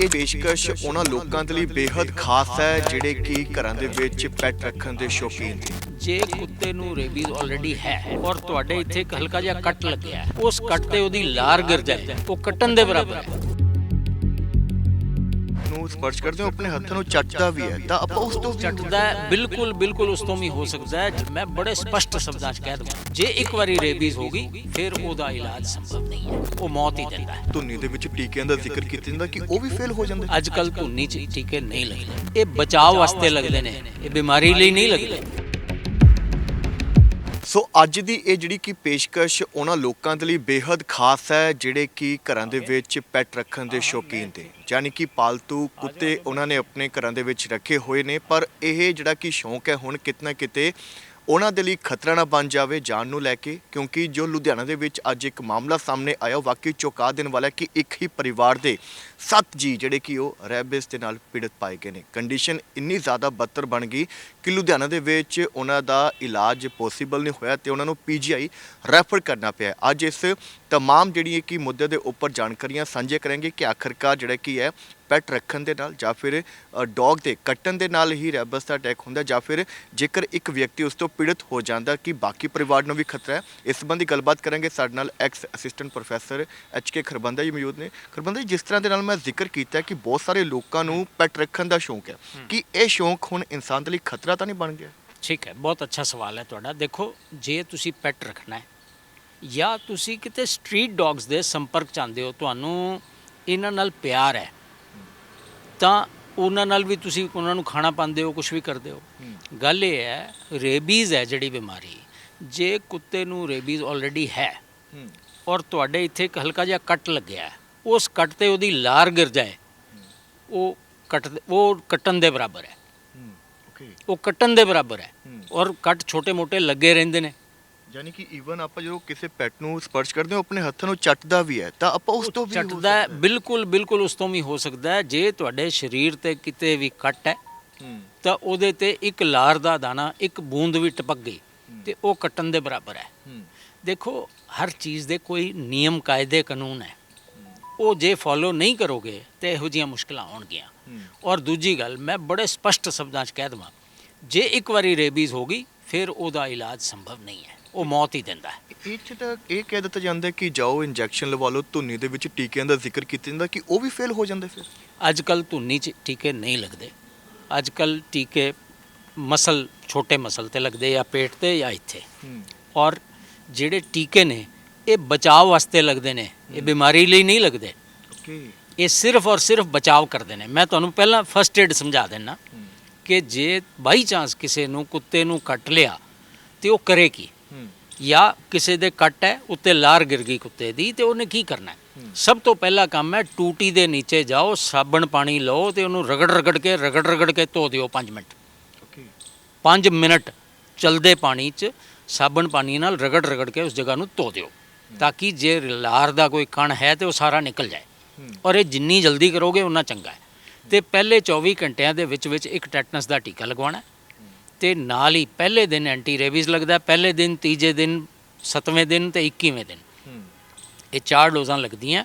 ਇਹ ਪੇਸ਼ਕਸ਼ ਉਹਨਾਂ ਲੋਕਾਂ ਦੇ ਲਈ ਬੇहद ਖਾਸ ਹੈ ਜਿਹੜੇ ਕਿ ਘਰਾਂ ਦੇ ਵਿੱਚ ਪੈਟ ਰੱਖਣ ਦੇ ਸ਼ੌਕੀਨ ਨੇ। ਜੇ ਕੁੱਤੇ ਨੂੰ ਰੇਬੀਜ਼ ਆਲਰੇਡੀ ਹੈ ਔਰ ਤੁਹਾਡੇ ਇੱਥੇ ਇੱਕ ਹਲਕਾ ਜਿਹਾ ਕੱਟ ਲੱਗਿਆ ਹੈ, ਉਸ ਕੱਟ ਤੇ ਉਹਦੀ ਲਾਰ ਗਿਰ ਜਾਏ ਉਹ ਕੱਟਣ ਦੇ ਬਰਾਬਰ ਹੈ। ਨੂੰ ਸਪਰਸ਼ ਕਰਦੇ ਹੋ ਆਪਣੇ ਹੱਥ ਨੂੰ ਚੱਟਦਾ ਵੀ ਹੈ ਤਾਂ ਆਪਾਂ ਉਸ ਤੋਂ ਚੱਟਦਾ ਹੈ, ਬਿਲਕੁਲ ਬਿਲਕੁਲ ਉਸ ਤੋਂ ਵੀ ਹੋ ਸਕਦਾ ਹੈ ਮੈਂ ਬੜੇ ਸਪਸ਼ਟ ਸ਼ਬਦਾਂ 'ਚ ਕਹਿ ਦਵਾਂ। ਜੇ ਇੱਕ ਵਾਰੀ ਰੇਬੀਜ਼ ਹੋ ਗਈ ਫਿਰ ਉਹਦਾ ਇਲਾਜ ਸੰਭਵ ਨਹੀਂ ਹੈ। ਉਹ ਮੌਤ ਹੀ ਦਿੰਦਾ ਹੈ। ਧੁੰਨੀ ਦੇ ਵਿੱਚ ਟੀਕਿਆਂ ਦਾ ਜ਼ਿਕਰ ਕੀਤਾ ਜਾਂਦਾ ਕਿ ਉਹ ਵੀ ਫੇਲ ਹੋ ਜਾਂਦੇ। ਅੱਜ ਕੱਲ ਧੁੰਨੀ 'ਚ ਟੀਕੇ ਨਹੀਂ ਲੱਗਦੇ। ਇਹ ਬਚਾਅ ਵਾਸਤੇ ਲੱਗਦੇ ਨੇ। ਇਹ ਬਿਮਾਰੀ ਲਈ ਨਹੀਂ ਲੱਗਦੇ। ਸੋ ਅੱਜ ਦੀ ਇਹ ਜਿਹੜੀ ਕਿ ਪੇਸ਼ਕਸ਼ ਉਹਨਾਂ ਲੋਕਾਂ ਦੇ ਲਈ ਬੇਹੱਦ ਖਾਸ ਹੈ, ਜਿਹੜੇ ਕਿ ਘਰਾਂ ਦੇ ਵਿੱਚ ਪੈਟ ਰੱਖਣ ਦੇ ਸ਼ੌਕੀਨ ਨੇ। ਯਾਨੀ ਕਿ ਪਾਲਤੂ ਕੁੱਤੇ ਉਹਨਾਂ ਨੇ ਆਪਣੇ ਘਰਾਂ ਦੇ ਵਿੱਚ ਰੱਖੇ ਹੋਏ ਨੇ, ਪਰ ਇਹ ਜਿਹੜਾ ਕਿ ਸ਼ੌਂਕ ਹੈ ਹੁਣ ਕਿਤਨਾ ਕਿਤੇ ਉਹਨਾਂ ਦੇ ਲਈ ਖਤਰਾ ਨਾ ਬਣ ਜਾਵੇ ਜਾਨ ਨੂੰ ਲੈ ਕੇ, ਕਿਉਂਕਿ ਜੋ ਲੁਧਿਆਣਾ ਦੇ ਵਿੱਚ ਅੱਜ ਇੱਕ ਮਾਮਲਾ ਸਾਹਮਣੇ ਆਇਆ ਵਾਕਈ ਚੌਕਾ ਦੇਣ ਵਾਲਾ ਕਿ ਇੱਕ ਹੀ ਪਰਿਵਾਰ ਦੇ ਸੱਤ ਜੀ ਜਿਹੜੇ ਕਿ ਉਹ ਰੈਬਿਸ ਦੇ ਨਾਲ ਪੀੜਤ ਪਾਏ ਗਏ ਨੇ ਕੰਡੀਸ਼ਨ ਇੰਨੀ ਜ਼ਿਆਦਾ ਬੱਤਰ ਬਣ ਗਈ ਕਿ ਲੁਧਿਆਣਾ ਦੇ ਵਿੱਚ ਉਹਨਾਂ ਦਾ ਇਲਾਜ ਪੋਸੀਬਲ ਨਹੀਂ ਹੋਇਆ ਤੇ ਉਹਨਾਂ ਨੂੰ ਪੀਜੀਆਈ ਰੈਫਰ ਕਰਨਾ ਪਿਆ ਅੱਜ ਇਸ तमाम ਜਿਹੜੀ ਹੈ ਕਿ ਮੁੱਦੇ ਦੇ ਉੱਪਰ ਜਾਣਕਾਰੀਆਂ ਸਾਂਝੇ ਕਰਾਂਗੇ ਕਿ ਆਖਰਕਾਰ ਜਿਹੜਾ ਕੀ ਹੈ ਪੈਟ ਰੱਖਣ ਦੇ ਨਾਲ ਜਾਂ ਫਿਰ ਡੌਗ ਦੇ ਕੱਟਣ ਦੇ ਨਾਲ ਹੀ ਰੈਬਸ ਦਾ ਅਟੈਕ ਹੁੰਦਾ ਜਾਂ ਫਿਰ ਜੇਕਰ ਇੱਕ ਵਿਅਕਤੀ ਉਸ ਤੋਂ ਪੀੜਤ ਹੋ ਜਾਂਦਾ ਕਿ ਬਾਕੀ ਪਰਿਵਾਰ ਨੂੰ ਵੀ ਖਤਰਾ ਹੈ ਇਸ ਸੰਬੰਧੀ ਗੱਲਬਾਤ ਕਰਾਂਗੇ ਸਾਡੇ ਨਾਲ ex assistant professor H K Kharbanda ji ਮੌਜੂਦ ਨੇ ਖਰਬੰਦਾ ਜੀ ਜਿਸ ਤਰ੍ਹਾਂ ਦੇ ਨਾਲ ਮੈਂ ਜ਼ਿਕਰ ਕੀਤਾ ਕਿ ਬਹੁਤ ਸਾਰੇ ਲੋਕਾਂ ਨੂੰ ਪੈਟ ਰੱਖਣ ਦਾ ਸ਼ੌਂਕ ਹੈ। ਕਿ ਇਹ ਸ਼ੌਂਕ ਹੁਣ ਇਨਸਾਨ ਦੇ ਲਈ ਖਤਰਾ ਤਾਂ ਨਹੀਂ ਬਣ ਗਿਆ? ਠੀਕ ਹੈ ਬਹੁਤ ਅੱਛਾ ਸਵਾਲ ਹੈ ਤੁਹਾਡਾ। ਦੇਖੋ ਜੇ ਤੁਸੀਂ ਪੈਟ ਰੱਖਣਾ ਹੈ ਜਾਂ ਤੁਸੀਂ ਕਿਤੇ ਸਟਰੀਟ ਡੌਗਸ ਦੇ ਸੰਪਰਕ ਚ ਆਉਂਦੇ ਹੋ ਤੁਹਾਨੂੰ ਇਹਨਾਂ ਨਾਲ ਪਿਆਰ ਹੈ ਤਾਂ ਉਹਨਾਂ ਨਾਲ ਵੀ ਤੁਸੀਂ ਉਹਨਾਂ ਨੂੰ ਖਾਣਾ ਪਾਉਂਦੇ ਹੋ ਕੁਝ ਵੀ ਕਰਦੇ ਹੋ। ਗੱਲ ਇਹ ਹੈ ਰੇਬੀਜ਼ ਹੈ ਜਿਹੜੀ ਬਿਮਾਰੀ ਜੇ ਕੁੱਤੇ ਨੂੰ ਰੇਬੀਜ਼ ਆਲਰੇਡੀ ਹੈ। ਔਰ ਤੁਹਾਡੇ ਇੱਥੇ ਇੱਕ ਹਲਕਾ ਜਿਹਾ ਕੱਟ ਲੱਗਿਆ ਹੈ ਉਸ ਕੱਟ ਤੇ ਉਹਦੀ ਲਾਰ ਗਿਰ ਜਾਏ ਉਹ ਕੱਟ ਉਹ ਕੱਟਣ ਦੇ ਬਰਾਬਰ ਹੈ। ਉਹ ਕੱਟਣ ਦੇ ਬਰਾਬਰ ਹੈ। ਔਰ ਕੱਟ ਛੋਟੇ ਮੋਟੇ ਲੱਗੇ ਰਹਿੰਦੇ ਨੇ। ਯਾਨੀ ਕਿ ਈਵਨ ਆਪਾਂ ਜਦੋਂ ਕਿਸੇ ਪੈਟ ਨੂੰ ਸਪਰਸ਼ ਕਰਦੇ ਹਾਂ ਆਪਣੇ ਹੱਥ ਨੂੰ ਚੱਟਦਾ ਵੀ ਹੈ ਤਾਂ ਆਪਾਂ ਉਸ ਤੋਂ ਵੀ ਚੱਟਦਾ ਬਿਲਕੁਲ ਬਿਲਕੁਲ ਉਸ ਤੋਂ ਵੀ ਹੋ ਸਕਦਾ ਹੈ। ਜੇ ਤੁਹਾਡੇ ਸਰੀਰ ਤੇ ਕਿਤੇ ਵੀ ਕੱਟ ਹੈ ਤਾਂ ਉਹਦੇ ਤੇ ਇੱਕ ਲਾਰ ਦਾ ਦਾਣਾ ਇੱਕ ਬੂੰਦ ਵੀ ਟਪਕ ਗਈ ਤੇ ਉਹ ਕੱਟਣ ਦੇ ਬਰਾਬਰ ਹੂੰ। ਦੇਖੋ ਹਰ ਚੀਜ਼ ਦੇ ਕੋਈ ਨਿਯਮ ਕਾਇਦੇ ਕਾਨੂੰਨ ਹੈ। ਉਹ ਜੇ ਫੋਲੋ ਨਹੀਂ ਕਰੋਗੇ ਤੇ ਇਹੋ ਜਿਹੀਆਂ ਮੁਸ਼ਕਲਾਂ ਆਉਣਗੀਆਂ। ਔਰ ਦੂਜੀ ਗੱਲ ਮੈਂ ਬੜੇ ਸਪਸ਼ਟ ਸ਼ਬਦਾਂ 'ਚ ਕਹਿ ਦਵਾਂ ਜੇ ਇੱਕ ਵਾਰੀ ਰੇਬੀਜ਼ ਹੋ ਗਈ ਫਿਰ ਉਹਦਾ ਇਲਾਜ ਸੰਭਵ ਨਹੀਂ ਹੈ। ਉਹ ਮੌਤ ਹੀ ਦਿੰਦਾ ਹੈ। ਇਹ ਚ ਤਾਂ ਇਹ ਕਹਿ ਦਿੱਤਾ ਜਾਂਦਾ ਕਿ ਜਾਓ ਇੰਜੈਕਸ਼ਨ ਲਵਾ ਲਓ ਧੁੰਨੀ ਦੇ ਵਿੱਚ ਟੀਕਿਆਂ ਦਾ ਜ਼ਿਕਰ ਕੀਤਾ ਜਾਂਦਾ ਕਿ ਉਹ ਵੀ ਫੇਲ ਹੋ ਜਾਂਦੇ ਫਿਰ। ਅੱਜ ਕੱਲ ਧੁੰਨੀ 'ਚ ਟੀਕੇ ਨਹੀਂ ਲੱਗਦੇ। ਅੱਜ ਕੱਲ ਟੀਕੇ ਮਸਲ ਛੋਟੇ ਮਸਲ ਤੇ ਲੱਗਦੇ ਜਾਂ ਪੇਟ ਤੇ ਜਾਂ ਇੱਥੇ। ਔਰ ਜਿਹੜੇ ਟੀਕੇ ਨੇ ਇਹ ਬਚਾਅ ਵਾਸਤੇ ਲੱਗਦੇ ਨੇ ਇਹ ਬਿਮਾਰੀ ਲਈ ਨਹੀਂ ਲੱਗਦੇ। ਓਕੇ। ਇਹ ਸਿਰਫ ਔਰ ਸਿਰਫ ਬਚਾਅ ਕਰਦੇ ਨੇ। ਮੈਂ ਤੁਹਾਨੂੰ ਪਹਿਲਾਂ ਫਸਟ ਏਡ ਸਮਝਾ ਦਿੰਨਾ ਕਿ ਜੇ ਬਾਈ ਚਾਂਸ ਕਿਸੇ ਨੂੰ ਕੁੱਤੇ ਨੂੰ ਕੱਟ ਲਿਆ ਤੇ ਉਹ ਕਰੇ ਕੀ? ਜਾਂ ਕਿਸੇ ਦੇ ਕੱਟ ਹੈ ਉੱਤੇ ਲਾਰ ਗਿਰ ਗਈ ਕੁੱਤੇ ਦੀ ਤੇ ਉਹਨੇ ਕੀ ਕਰਨਾ ਸਭ ਤੋਂ ਪਹਿਲਾ ਕੰਮ ਹੈ ਟੂਟੀ ਦੇ ਨੀਚੇ ਜਾਓ ਸਾਬਣ ਪਾਣੀ ਲਓ ਤੇ ਉਹਨੂੰ ਰਗੜ ਰਗੜ ਕੇ ਰਗੜ ਰਗੜ ਕੇ ਧੋ ਦਿਓ 5 ਮਿੰਟ। ਓਕੇ। 5 ਮਿੰਟ ਚਲਦੇ ਪਾਣੀ 'ਚ ਸਾਬਣ ਪਾਣੀ ਨਾਲ ਰਗੜ ਰਗੜ ਕੇ ਉਸ ਜਗ੍ਹਾ ਨੂੰ ਧੋ ਦਿਓ। ਤਾਂ ਕਿ ਜੇ ਲਾਰ ਦਾ ਕੋਈ ਕਣ ਹੈ ਤੇ ਉਹ ਸਾਰਾ ਨਿਕਲ ਜਾਏ। ਔਰ ਇਹ ਜਿੰਨੀ ਜਲਦੀ ਕਰੋਗੇ ਉਨਾ ਚੰਗਾ ਹੈ। ਤੇ ਪਹਿਲੇ 24 ਘੰਟਿਆਂ ਦੇ ਵਿੱਚ ਵਿੱਚ ਇੱਕ ਟੈਟਨਸ ਦਾ ਟੀਕਾ ਲਗਵਾਉਣਾ ਤੇ ਨਾਲ ਹੀ ਪਹਿਲੇ ਦਿਨ ਐਂਟੀ ਰੇਬੀਜ਼ ਲੱਗਦਾ ਪਹਿਲੇ ਦਿਨ ਤੀਜੇ ਦਿਨ ਸੱਤਵੇਂ ਦਿਨ ਤੇ 21ਵੇਂ ਦਿਨ। ਇਹ ਚਾਰ ਡੋਜ਼ਾਂ ਲੱਗਦੀਆਂ।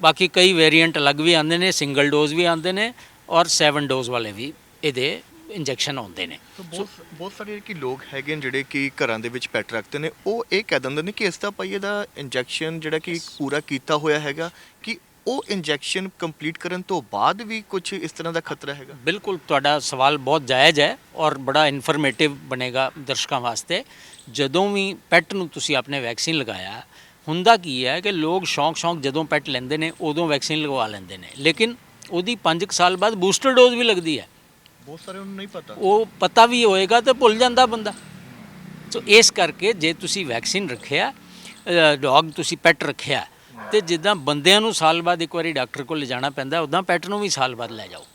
ਬਾਕੀ ਕਈ ਵੇਰੀਐਂਟ ਅਲੱਗ ਵੀ ਆਉਂਦੇ ਨੇ ਸਿੰਗਲ ਡੋਜ਼ ਵੀ ਆਉਂਦੇ ਨੇ ਔਰ 7 ਡੋਜ਼ ਵਾਲੇ ਵੀ ਇਹਦੇ ਇੰਜੈਕਸ਼ਨ ਆਉਂਦੇ ਨੇ। ਬਹੁਤ ਬਹੁਤ ਸਾਰੇ ਕਿ ਲੋਕ ਹੈਗੇ ਨੇ ਜਿਹੜੇ ਕਿ ਘਰਾਂ ਦੇ ਵਿੱਚ ਪੈਟ ਰੱਖਦੇ ਨੇ। ਉਹ ਇਹ ਕਹਿ ਦਿੰਦੇ ਨੇ ਕਿ ਇਸ ਦਾ ਪਈਏ ਦਾ ਇੰਜੈਕਸ਼ਨ ਜਿਹੜਾ ਕਿ ਪੂਰਾ ਕੀਤਾ ਹੋਇਆ ਹੈਗਾ ਕਿ ਉਹ ਇੰਜੈਕਸ਼ਨ ਕੰਪਲੀਟ ਕਰਨ ਤੋਂ ਬਾਅਦ ਵੀ ਕੁਝ ਇਸ ਤਰ੍ਹਾਂ ਦਾ ਖਤਰਾ ਹੈਗਾ? ਬਿਲਕੁਲ ਤੁਹਾਡਾ ਸਵਾਲ ਬਹੁਤ ਜਾਇਜ਼ ਹੈ ਔਰ ਬੜਾ ਇਨਫੋਰਮੇਟਿਵ ਬਣੇਗਾ ਦਰਸ਼ਕਾਂ ਵਾਸਤੇ। ਜਦੋਂ ਵੀ ਪੈਟ ਨੂੰ ਤੁਸੀਂ ਆਪਣੇ ਵੈਕਸੀਨ ਲਗਾਇਆ ਹੁੰਦਾ ਕੀ ਹੈ ਕਿ ਲੋਕ ਸ਼ੌਂਕ ਸ਼ੌਂਕ ਜਦੋਂ ਪੈਟ ਲੈਂਦੇ ਨੇ ਉਦੋਂ ਵੈਕਸੀਨ ਲਗਵਾ ਲੈਂਦੇ ਨੇ। ਲੇਕਿਨ ਉਹਦੀ 5 ਸਾਲ ਬਾਅਦ ਬੂਸਟਰ ਡੋਜ਼ ਵੀ ਲੱਗਦੀ ਹੈ। ਬਹੁਤ ਸਾਰੇ ਨੂੰ ਨਹੀਂ ਪਤਾ। ਉਹ ਪਤਾ ਵੀ ਹੋਏਗਾ ਤੇ ਭੁੱਲ ਜਾਂਦਾ ਬੰਦਾ। ਸੋ ਇਸ ਕਰਕੇ ਜੇ ਤੁਸੀਂ ਵੈਕਸੀਨ ਰੱਖਿਆ ਡੌਗ ਤੁਸੀਂ ਪੈਟ ਰੱਖਿਆ ਤੇ ਜਿੱਦਾਂ ਬੰਦਿਆਂ ਨੂੰ ਸਾਲ ਬਾਅਦ ਇੱਕ ਵਾਰੀ ਡਾਕਟਰ ਕੋਲ ਲਿਜਾਣਾ ਪੈਂਦਾ ਉਦਾਂ ਪੈਟ ਨੂੰ ਵੀ ਸਾਲ ਬਾਅਦ ਲੈ ਜਾਓ।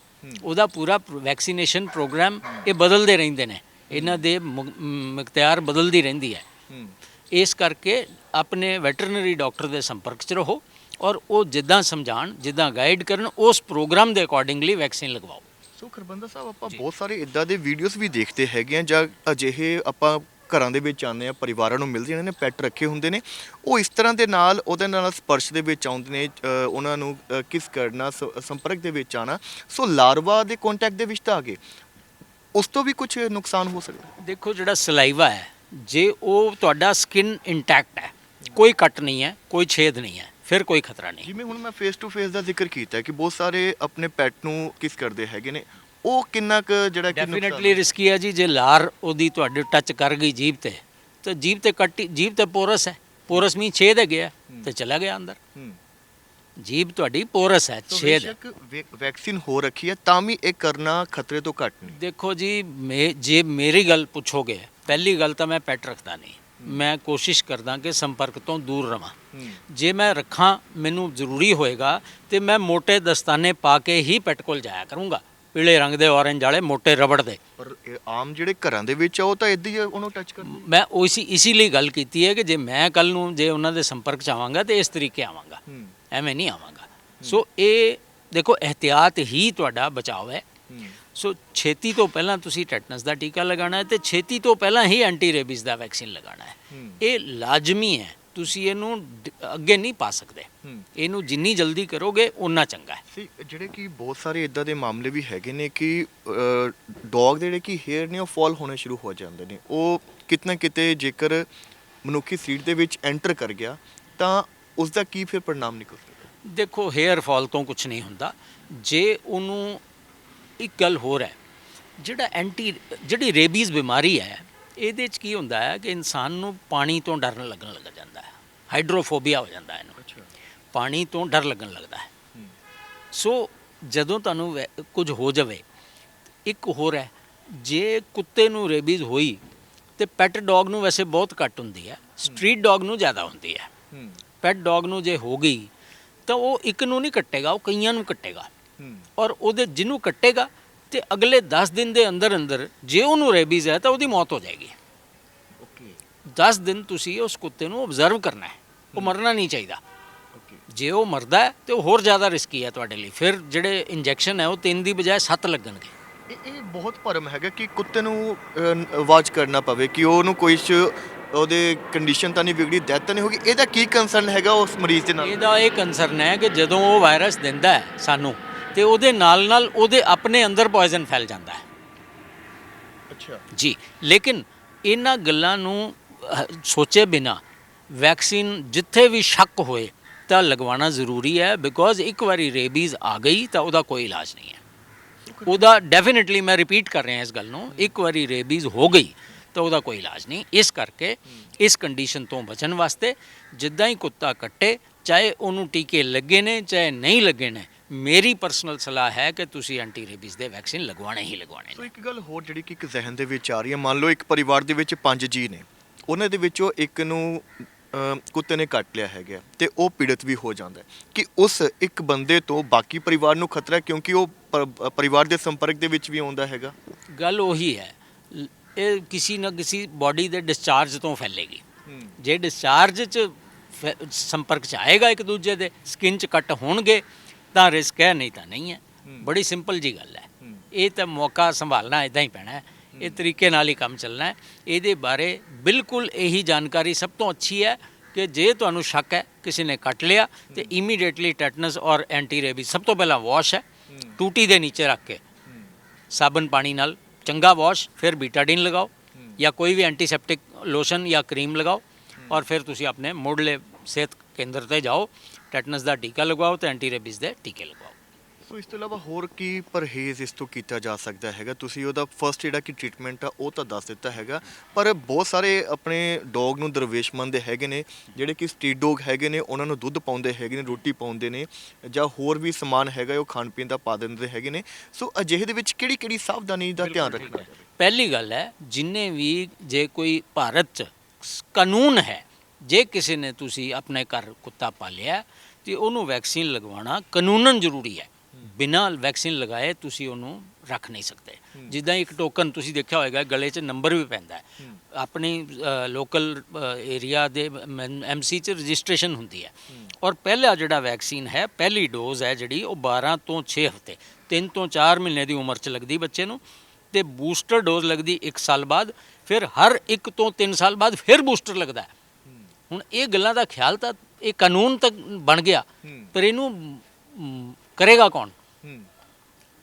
ਉਹਦਾ ਪੂਰਾ ਵੈਕਸੀਨੇਸ਼ਨ ਪ੍ਰੋਗਰਾਮ ਇਹ ਬਦਲਦੇ ਰਹਿੰਦੇ ਨੇ। ਇਹਨਾਂ ਦੇ ਮੁ- ਮਿਕਦਾਰ ਬਦਲਦੀ ਰਹਿੰਦੀ ਹੂੰ। ਇਸ ਕਰਕੇ ਆਪਣੇ ਵੈਟਰਨਰੀ ਡਾਕਟਰ ਦੇ ਸੰਪਰਕ 'ਚ ਰਹੋ ਔਰ ਉਹ ਜਿੱਦਾਂ ਸਮਝਾਣ ਜਿੱਦਾਂ ਗਾਈਡ ਕਰਨ ਉਸ ਪ੍ਰੋਗਰਾਮ ਦੇ ਅਕੋਰਡਿੰਗਲੀ ਵੈਕਸੀਨ ਲਗਵਾਓ। ਸੋ ਖਰਬੰਦਾ ਸਾਹਿਬ ਆਪਾਂ ਬਹੁਤ ਸਾਰੇ ਇਦਾਂ ਦੇ ਵੀਡੀਓਜ਼ ਵੀ ਦੇਖਦੇ ਹੈਗੇ ਆ ਜਾਂ ਅਜਿਹੇ ਆਪਾਂ ਘਰਾਂ ਦੇ ਵਿੱਚ ਆਉਂਦੇ ਆ ਪਰਿਵਾਰਾਂ ਨੂੰ ਮਿਲਦੇ ਨੇ ਪੈਟ ਰੱਖੇ ਹੁੰਦੇ ਨੇ ਉਹ ਇਸ ਤਰ੍ਹਾਂ ਦੇ ਨਾਲ ਉਹਦੇ ਨਾਲ ਸਪਰਸ਼ ਦੇ ਵਿੱਚ ਆਉਂਦੇ ਨੇ ਅ, ਉਹਨਾਂ ਨੂੰ ਅ, ਕਿਸ ਕਰਨਾ ਸ- ਸੰਪਰਕ ਦੇ ਵਿੱਚ ਆਣਾ ਸੋ ਲਾਰਵਾ ਦੇ ਕੰਟੈਕਟ ਦੇ ਵਿੱਚ ਤਾਂ ਆ ਗਏ। ਉਸ ਤੋਂ ਵੀ ਕੁਝ ਨੁਕਸਾਨ ਹੋ ਸਕਦਾ ਦੇਖੋ ਜਿਹੜਾ ਸਲਾਈਵਾ ਹੈ ਜੇ ਉਹ ਤੁਹਾਡਾ ਸਕਿਨ ਇੰਟੈਕਟ ਹੈ ਕੋਈ ਕੱਟ ਨਹੀਂ ਹੈ ਕੋਈ ਛੇਦ ਨਹੀਂ ਹੈ ਫਿਰ ਕੋਈ ਖਤਰਾ ਨਹੀਂ। ਜਿਵੇਂ ਹੁਣ ਮੈਂ ਫੇਸ ਟੂ ਫੇਸ ਦਾ ਜ਼ਿਕਰ ਕੀਤਾ ਕਿ ਬਹੁਤ ਸਾਰੇ ਆਪਣੇ ਪੈਟ ਨੂੰ ਕਿਸ ਕਰਦੇ ਹੈਗੇ ਨੇ ਉਹ ਕਿੰਨਾ ਕੁ ਜਿਹੜਾ ਕਿ ਡੈਫੀਨਿਟਲੀ ਰਿਸਕੀ ਹੈ ਜੀ ਜੇ ਲਾਰ ਉਹਦੀ ਤੁਹਾਡੇ ਟੱਚ ਕਰ ਗਈ ਜੀਭ ਤੇ ਤਾਂ ਜੀਭ ਤੇ ਕੱਟੀ ਜੀਭ ਤੇ ਪੋਰਸ ਹੈ। ਪੋਰਸ ਮੀ ਛੇਦ ਹੈ ਗਿਆ ਤੇ ਚਲਾ ਗਿਆ ਅੰਦਰ। ਜੀਭ ਤੁਹਾਡੀ ਪੋਰਸ ਹੈ ਛੇਦ ਵੈਕਸੀਨ ਹੋ ਰੱਖੀ ਹੈ ਤਾਂ ਵੀ ਇਹ ਕਰਨਾ ਖਤਰੇ ਤੋਂ ਘੱਟ ਨਹੀਂ। ਦੇਖੋ ਜੀ ਜੇ ਮੇਰੀ ਗੱਲ ਪੁੱਛੋਗੇ ਪਹਿਲੀ ਗੱਲ ਤਾਂ ਮੈਂ ਪੈਟ ਰੱਖਦਾ ਨਹੀਂ। ਮੈਂ ਕੋਸ਼ਿਸ਼ ਕਰਦਾ ਕਿ ਸੰਪਰਕ ਤੋਂ ਦੂਰ ਰਵਾਂ। ਜੇ ਮੈਂ ਰੱਖਾਂ ਮੈਨੂੰ ਜ਼ਰੂਰੀ ਹੋਏਗਾ ਤੇ ਮੈਂ ਮੋٹے ਦਸਤਾਨੇ ਪਾ ਕੇ ਹੀ ਪੈਟ ਕੋਲ ਜਾਇਆ ਕਰੂੰਗਾ। ਪੀਲੇ ਰੰਗ ਦੇ ਔਰੇਂਜ ਵਾਲੇ ਮੋٹے ਰਬੜ ਦੇ। ਪਰ ਆਮ ਜਿਹੜੇ ਘਰਾਂ ਦੇ ਵਿੱਚ ਆ ਉਹ ਤਾਂ ਇਦਾਂ ਹੀ ਉਹਨੂੰ ਟੱਚ ਕਰ ਮੈਂ ਉਸੇ ਇਸੇ ਲਈ ਗੱਲ ਕੀਤੀ ਹੈ ਕਿ ਜੇ ਮੈਂ ਕੱਲ ਨੂੰ ਜੇ ਉਹਨਾਂ ਦੇ ਸੰਪਰਕ ਚ ਆਵਾਂਗਾ ਤੇ ਇਸ ਤਰੀਕੇ ਆਵਾਂਗਾ। ਐਵੇਂ ਨਹੀਂ ਆਵਾਂਗਾ। ਸੋ ਇਹ ਦੇਖੋ ਇhtiyat ਹੀ ਤੁਹਾਡਾ ਬਚਾਓ ਹੈ। ਸੋ ਛੇਤੀ ਤੋਂ ਪਹਿਲਾਂ ਤੁਸੀਂ ਟੈਟਨਸ ਦਾ ਟੀਕਾ ਲਗਾਉਣਾ ਹੈ ਤੇ ਛੇਤੀ ਤੋਂ ਪਹਿਲਾਂ ਹੀ ਐਂਟੀ ਰੇਬੀਜ਼ ਦਾ ਵੈਕਸੀਨ ਲਗਾਉਣਾ ਹੈ। ਇਹ ਲਾਜ਼ਮੀ ਹੈ। ਤੁਸੀਂ ਇਹਨੂੰ ਅੱਗੇ ਨਹੀਂ ਪਾ ਸਕਦੇ। ਇਹਨੂੰ ਜਿੰਨੀ ਜਲਦੀ ਕਰੋਗੇ ਉਨਾ ਚੰਗਾ ਹੈ। ਜਿਹੜੇ ਕਿ ਬਹੁਤ ਸਾਰੇ ਇਦਾਂ ਦੇ ਮਾਮਲੇ ਵੀ ਹੈਗੇ ਨੇ ਕਿ ਡੌਗ ਦੇ ਜਿਹੜੇ ਕਿ ਹੇਅਰ ਨੇ ਉਹ ਫਾਲ ਹੋਣੇ ਸ਼ੁਰੂ ਹੋ ਜਾਂਦੇ ਨੇ। ਉਹ ਕਿਤਨਾ ਕਿਤੇ ਜੇਕਰ ਮਨੁੱਖੀ ਸੀਟ ਦੇ ਵਿੱਚ ਐਂਟਰ ਕਰ ਗਿਆ ਤਾਂ ਉਸ ਦਾ ਕੀ ਫਿਰ ਪਰਿਣਾਮ ਨਿਕਲਦਾ ਦੇਖੋ ਹੇਅਰ ਫਾਲ ਤੋਂ ਕੁਝ ਨਹੀਂ ਹੁੰਦਾ। ਜੇ ਉਹਨੂੰ ਇੱਕ ਗੱਲ ਹੋਰ ਹੈ ਜਿਹੜਾ ਐਂਟੀ ਜਿਹੜੀ ਰੇਬੀਜ਼ ਬਿਮਾਰੀ ਹੈ ਇਹਦੇ ਚ ਕੀ ਹੁੰਦਾ ਹੈ ਕਿ ਇਨਸਾਨ ਨੂੰ ਪਾਣੀ ਤੋਂ ਡਰਨ ਲੱਗਣ ਲੱਗ ਜਾਂਦਾ ਹੈ ਹਾਈਡਰੋਫੋਬੀਆ ਹੋ ਜਾਂਦਾ ਹੈ ਇਹਨੂੰ। ਪਾਣੀ ਤੋਂ ਡਰ ਲੱਗਣ ਲੱਗਦਾ ਹੈ। ਸੋ ਜਦੋਂ ਤੁਹਾਨੂੰ ਕੁਝ ਹੋ ਜਾਵੇ ਇੱਕ ਹੋਰ ਹੈ ਜੇ ਕੁੱਤੇ ਨੂੰ ਰੇਬੀਜ਼ ਹੋਈ ਤੇ ਪੈਟ ਡੌਗ ਨੂੰ ਵੈਸੇ ਬਹੁਤ ਘੱਟ ਹੁੰਦੀ ਹੈ ਸਟਰੀਟ ਡੌਗ ਨੂੰ ਜ਼ਿਆਦਾ ਹੁੰਦੀ ਹੈ। ਪੈਟ ਡੌਗ ਨੂੰ ਜੇ ਹੋ ਗਈ ਤਾਂ ਉਹ ਇੱਕ ਨੂੰ ਨਹੀਂ ਕੱਟੇਗਾ ਉਹ ਕਈਆਂ ਨੂੰ ਕੱਟੇਗਾ। ਔਰ ਉਹਦੇ ਜਿਹਨੂੰ ਕੱਟੇਗਾ ਤੇ ਅਗਲੇ 10 ਦਿਨ ਦੇ ਅੰਦਰ ਅੰਦਰ ਜੇ ਉਹਨੂੰ ਰੇਬੀਜ਼ ਹੈ ਤਾਂ ਉਹਦੀ ਮੌਤ ਹੋ ਜਾਏਗੀ। ਓਕੇ 10 ਦਿਨ ਤੁਸੀਂ ਉਸ ਕੁੱਤੇ ਨੂੰ ਆਬਜ਼ਰਵ ਕਰਨਾ ਹੈ। ਉਹ ਮਰਨਾ ਨਹੀਂ ਚਾਹੀਦਾ। ਓਕੇ ਜੇ ਉਹ ਮਰਦਾ ਹੈ ਤੇ ਉਹ ਹੋਰ ਜ਼ਿਆਦਾ ਰਿਸਕੀ ਹੈ ਤੁਹਾਡੇ ਲਈ। ਫਿਰ ਜਿਹੜੇ ਇੰਜੈਕਸ਼ਨ ਹੈ ਉਹ ਤਿੰਨ ਦੀ ਬਜਾਏ 7 ਲੱਗਣਗੇ। ਇਹ ਬਹੁਤ ਭਰਮ ਹੈਗਾ ਕਿ ਕੁੱਤੇ ਨੂੰ ਵਾਚ ਕਰਨਾ ਪਵੇ ਕਿ ਉਹਨੂੰ ਕੋਈ ਉਹਦੇ ਕੰਡੀਸ਼ਨ ਤਾਂ ਨਹੀਂ ਵਿਗੜੀ ਡੈਥ ਤਾਂ ਨਹੀਂ ਹੋਗੀ ਇਹਦਾ ਕੀ ਕੰਸਰਨ ਹੈਗਾ ਉਸ ਮਰੀਜ਼ ਦੇ ਨਾਲ? ਇਹਦਾ ਇਹ ਕੰਸਰਨ ਹੈ ਕਿ ਜਦੋਂ ਉਹ ਵਾਇਰਸ ਦਿੰਦਾ ਹੈ ਸਾਨੂੰ ਤੇ ਉਹਦੇ ਨਾਲ ਨਾਲ ਉਹਦੇ ਆਪਣੇ ਅੰਦਰ ਪੋਇਜ਼ਨ ਫੈਲ ਜਾਂਦਾ ਹੈ। ਅੱਛਾ। ਜੀ ਲੇਕਿਨ ਇਹਨਾਂ ਗੱਲਾਂ ਨੂੰ ਸੋਚੇ ਬਿਨਾ ਵੈਕਸੀਨ ਜਿੱਥੇ ਵੀ ਸ਼ੱਕ ਹੋਏ ਤਾਂ ਲਗਵਾਉਣਾ ਜ਼ਰੂਰੀ ਹੈ ਬਿਕੋਜ਼ ਇੱਕ ਵਾਰੀ ਰੇਬੀਜ਼ ਆ ਗਈ ਤਾਂ ਉਹਦਾ ਕੋਈ ਇਲਾਜ ਨਹੀਂ ਹੈ। ਉਹਦਾ ਡੈਫੀਨਿਟਲੀ ਮੈਂ ਰਿਪੀਟ ਕਰ ਰਿਹਾ ਇਸ ਗੱਲ ਨੂੰ ਇੱਕ ਵਾਰੀ ਰੇਬੀਜ਼ ਹੋ ਗਈ ਤਾਂ ਉਹਦਾ ਕੋਈ ਇਲਾਜ ਨਹੀਂ। ਇਸ ਕਰਕੇ ਇਸ ਕੰਡੀਸ਼ਨ ਤੋਂ ਬਚਣ ਵਾਸਤੇ ਜਿੱਦਾਂ ਹੀ ਕੁੱਤਾ ਕੱਟੇ ਚਾਹੇ ਉਹਨੂੰ ਟੀਕੇ ਲੱਗੇ ਨੇ ਚਾਹੇ ਨਹੀਂ ਲੱਗੇ ਨੇ ਮੇਰੀ ਪਰਸਨਲ ਸਲਾਹ ਹੈ ਕਿ ਤੁਸੀਂ ਐਂਟੀ ਰੇਬੀਜ਼ ਦੇ ਵੈਕਸੀਨ ਲਗਵਾਉਣੇ ਹੀ ਲਗਵਾਉਣੇ ਸੋ ਨੇ। ਇੱਕ ਗੱਲ ਹੋਰ ਜਿਹੜੀ ਕਿ ਇੱਕ ਜ਼ਿਹਨ ਦੇ ਵਿੱਚ ਆ ਰਹੀ ਹੈ ਮੰਨ ਲਓ ਇੱਕ ਪਰਿਵਾਰ ਦੇ ਵਿੱਚ ਪੰਜ ਜੀ ਨੇ ਉਹਨਾਂ ਦੇ ਵਿੱਚੋਂ ਇੱਕ ਨੂੰ ਅਮ, ਕੁੱਤੇ ਨੇ ਕੱਟ ਲਿਆ ਹੈਗਾ ਤੇ ਉਹ ਪੀੜਤ ਵੀ ਹੋ ਜਾਂਦਾ ਹੈ ਕਿ ਉਸ ਇੱਕ ਬੰਦੇ ਤੋਂ ਬਾਕੀ ਪਰਿਵਾਰ ਨੂੰ ਖਤਰਾ ਹੈ ਕਿਉਂਕਿ ਉਹ ਪਰ- ਪਰਿਵਾਰ ਦੇ ਸੰਪਰਕ ਦੇ ਵਿੱਚ ਵੀ ਆਉਂਦਾ ਹੈਗਾ। ਗੱਲ ਉਹੀ ਹੈ ਲ- ਇਹ ਕਿਸੇ ਨਾ ਕਿਸੇ ਬਾਡੀ ਦੇ ਡਿਸਚਾਰਜ ਤੋਂ ਫੈਲੇਗੀ। ਜੇ ਡਿਸਚਾਰਜ ਚ ਫੈ- ਸੰਪਰਕ ਚ ਆਏਗਾ ਇੱਕ ਦੂਜੇ ਦੇ ਸਕਿਨ ਚ ਕੱਟ ਹੋਣਗੇ ਤਾਂ ਰਿਸਕ ਹੈ ਨਹੀਂ ਤਾਂ ਨਹੀਂ ਹੈ। ਬੜੀ ਸਿੰਪਲ ਜੀ ਗੱਲ ਹੈ। ਇਹ ਤਾਂ ਮੌਕਾ ਸੰਭਾਲਣਾ ਇਦਾਂ ਹੀ ਪੈਣਾ ਹੈ। ਇਹ ਤਰੀਕੇ ਨਾਲ ਹੀ ਕੰਮ ਚੱਲਣਾ ਹੈ। ਇਹਦੇ ਬਾਰੇ ਬਿਲਕੁਲ ਇਹੀ ਜਾਣਕਾਰੀ ਸਭ ਤੋਂ ਅੱਛੀ ਹੈ ਕਿ ਜੇ ਤੁਹਾਨੂੰ ਸ਼ੱਕ ਹੈ ਕਿਸੇ ਨੇ ਕੱਟ ਲਿਆ ਤੇ ਇਮੀਡੀਏਟਲੀ ਟੈਟਨਸ ਔਰ ਐਂਟੀ ਰੇਬੀ ਸਭ ਤੋਂ ਪਹਿਲਾਂ ਵਾਸ਼ ਹੈ। ਟੂਟੀ ਦੇ ਨੀਚੇ ਰੱਖ ਕੇ। ਸਾਬਣ ਪਾਣੀ ਨਾਲ ਚੰਗਾ ਵਾਸ਼ ਫਿਰ ਬੀਟਾਡੀਨ ਲਗਾਓ ਜਾਂ ਕੋਈ ਵੀ ਐਂਟੀਸੈਪਟਿਕ ਲੋਸ਼ਨ ਜਾਂ ਕਰੀਮ ਲਗਾਓ ਔਰ ਫਿਰ ਤੁਸੀਂ ਆਪਣੇ ਮੁੱਢਲੇ ਸਿਹਤ ਕੇਂਦਰ ਤੇ ਜਾਓ। ਟੈਟਨਸ ਦਾ ਟੀਕਾ ਲਗਵਾਓ ਤੇ ਐਂਟੀ ਰੇਬੀਜ਼ ਦੇ ਟੀਕੇ ਲਗਵਾਓ। ਸੋ ਇਸ ਤੋਂ ਇਲਾਵਾ ਹੋਰ ਕੀ ਪਰਹੇਜ਼ ਇਸ ਤੋਂ ਕੀਤਾ ਜਾ ਸਕਦਾ ਹੈਗਾ? ਤੁਸੀਂ ਉਹਦਾ ਫਰਸਟ ਜਿਹੜਾ ਕਿ ਟ੍ਰੀਟਮੈਂਟ ਆ ਉਹ ਤਾਂ ਦੱਸ ਦਿੱਤਾ ਹੈਗਾ। ਪਰ ਬਹੁਤ ਸਾਰੇ ਆਪਣੇ ਡੌਗ ਨੂੰ ਦਰਵੇਸ਼ ਮੰਨਦੇ ਹੈਗੇ ਨੇ ਜਿਹੜੇ ਕਿ ਸਟਰੀਟ ਡੌਗ ਹੈਗੇ ਨੇ ਉਹਨਾਂ ਨੂੰ ਦੁੱਧ ਪਾਉਂਦੇ ਹੈਗੇ ਨੇ ਰੋਟੀ ਪਾਉਂਦੇ ਨੇ ਜਾਂ ਹੋਰ ਵੀ ਸਮਾਨ ਹੈਗਾ ਉਹ ਖਾਣ ਪੀਣ ਦਾ ਪਾ ਦਿੰਦੇ ਹੈਗੇ ਨੇ। ਸੋ ਅਜਿਹੇ ਦੇ ਵਿੱਚ ਕਿਹੜੀ ਕਿਹੜੀ ਸਾਵਧਾਨੀ ਦਾ ਧਿਆਨ ਰੱਖਣਾ ਪਹਿਲੀ ਗੱਲ ਹੈ ਜਿੰਨੇ ਵੀ ਜੇ ਕੋਈ ਭਾਰਤ ਚ ਕਾਨੂੰਨ ਹੈ ਜੇ ਕਿਸੇ ਨੇ ਤੁਸੀਂ ਆਪਣੇ ਘਰ ਕੁੱਤਾ ਪਾਲਿਆ ਤੇ ਉਹਨੂੰ ਵੈਕਸੀਨ ਲਗਵਾਉਣਾ ਕਾਨੂੰਨਨ ਜ਼ਰੂਰੀ ਹੈ। ਬਿਨਾਂ ਵੈਕਸੀਨ ਲਗਾਏ ਤੁਸੀਂ ਉਹਨੂੰ ਰੱਖ ਨਹੀਂ ਸਕਦੇ। ਜਿੱਦਾਂ ਇੱਕ ਟੋਕਨ ਤੁਸੀਂ ਦੇਖਿਆ ਹੋਵੇਗਾ ਗਲੇ 'ਚ ਨੰਬਰ ਵੀ ਪੈਂਦਾ ਆਪਣੀ ਲੋਕਲ ਏਰੀਆ ਦੇ ਐਮਸੀ 'ਚ ਰਜਿਸਟ੍ਰੇਸ਼ਨ ਹੁੰਦੀ ਹੈ। ਔਰ ਪਹਿਲਾ ਜਿਹੜਾ ਵੈਕਸੀਨ ਹੈ ਪਹਿਲੀ ਡੋਜ਼ ਹੈ ਜਿਹੜੀ ਉਹ 12 ਤੋਂ 6 ਹਫ਼ਤੇ 3 ਤੋਂ 4 ਮਹੀਨੇ ਦੀ ਉਮਰ 'ਚ ਲੱਗਦੀ ਬੱਚੇ ਨੂੰ ਤੇ ਬੂਸਟਰ ਡੋਜ਼ ਲੱਗਦੀ 1 ਸਾਲ ਬਾਅਦ ਫਿਰ ਹਰ ਇੱਕ ਤੋਂ 3 ਸਾਲ ਬਾਅਦ ਫਿਰ ਬੂਸਟਰ ਲੱਗਦਾ ਹੈ। ਹੁਣ ਇਹ ਗੱਲਾਂ ਦਾ ਖਿਆਲ ਤਾਂ ਇਹ ਕਾਨੂੰਨ ਤੱਕ ਬਣ ਗਿਆ। ਪਰ ਇਹਨੂੰ ਕਰੇਗਾ ਕੌਣ?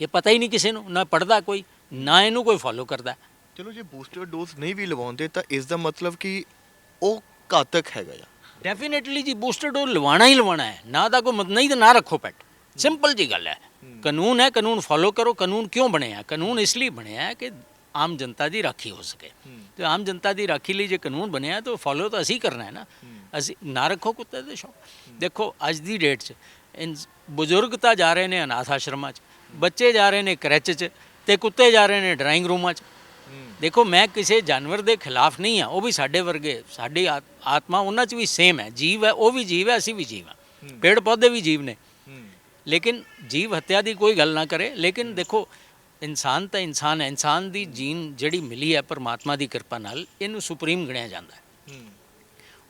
ਇਹ ਪਤਾ ਹੀ ਨਹੀਂ ਕਿਸੇ ਨੂੰ ਨਾ ਪੜਦਾ ਕੋਈ ਨਾ ਇਹਨੂੰ ਕੋਈ ਫੋਲੋ ਕਰਦਾ। ਚਲੋ ਜੇ ਬੂਸਟਰ ਡੋਜ਼ ਨਹੀਂ ਵੀ ਲਵਾਉਂਦੇ ਤਾਂ ਇਸ ਦਾ ਮਤਲਬ ਕਿ ਉਹ ਘਾਤਕ ਹੈਗਾ ਆ ਡੈਫੀਨਿਟਲੀ ਜੀ ਬੂਸਟਰ ਡੋਜ਼ ਲਵਾਉਣਾ ਹੀ ਲਵਾਉਣਾ ਹੈ। ਨਾ ਤਾਂ ਕੋਈ ਮਤ ਨਹੀਂ ਤਾਂ ਨਾ ਰੱਖੋ ਪੈਟ ਸਿੰਪਲ ਜੀ ਗੱਲ ਹੈ। ਕਾਨੂੰਨ ਹੈ ਕਾਨੂੰਨ ਫੋਲੋ ਕਰੋ ਕਾਨੂੰਨ ਕਿਉਂ ਬਣਿਆ? ਕਾਨੂੰਨ ਇਸ ਲਈ ਬਣਿਆ ਹੈ ਕਿ ਆਮ ਜਨਤਾ ਦੀ ਰਾਖੀ ਹੋ ਸਕੇ। ਤੇ ਆਮ ਜਨਤਾ ਦੀ ਰਾਖੀ ਲਈ ਜੇ ਕਾਨੂੰਨ ਬਣਿਆ ਤਾਂ ਫੋਲੋ ਤਾਂ ਅਸੀਂ ਕਰਨਾ ਹੈ ਨਾ। ਅਸੀਂ ਨਾ ਰੱਖੋ ਕੁੱਤੇ ਦੇ ਸ਼ੌਕ। ਦੇਖੋ ਅੱਜ ਦੀ ਡੇਟ 'ਚ ਇਨ- ਬਜ਼ੁਰਗ ਤਾਂ ਜਾ ਰਹੇ ਨੇ ਅਨਾਥ ਆਸ਼ਰਮਾਂ 'ਚ ਬੱਚੇ ਜਾ ਰਹੇ ਨੇ ਕਰੈਚ 'ਚ ਤੇ ਕੁੱਤੇ ਜਾ ਰਹੇ ਨੇ ਡਰਾਇੰਗ ਰੂਮਾਂ 'ਚ। ਦੇਖੋ ਮੈਂ ਕਿਸੇ ਜਾਨਵਰ ਦੇ ਖਿਲਾਫ ਨਹੀਂ ਆ ਉਹ ਵੀ ਸਾਡੇ ਵਰਗੇ ਸਾਡੀ ਆਤਮਾ ਉਹਨਾਂ 'ਚ ਵੀ ਸੇਮ ਹੈ। ਜੀਵ ਹੈ ਉਹ ਵੀ ਜੀਵ ਹੈ ਅਸੀਂ ਵੀ ਜੀਵ ਹਾਂ। ਪੇੜ ਪੌਦੇ ਵੀ ਜੀਵ ਨੇ। ਲੇਕਿਨ ਜੀਵ ਹੱਤਿਆ ਦੀ ਕੋਈ ਗੱਲ ਨਾ ਕਰੇ। ਲੇਕਿਨ ਦੇਖੋ ਇਨਸਾਨ ਤਾਂ ਇਨਸਾਨ ਹੈ ਇਨਸਾਨ ਦੀ ਜੀਨ ਜਿਹੜੀ ਮਿਲੀ ਹੈ ਪਰਮਾਤਮਾ ਦੀ ਕਿਰਪਾ ਨਾਲ ਇਹਨੂੰ ਸੁਪਰੀਮ ਗਿਣਿਆ ਜਾਂਦਾ ਹੈ।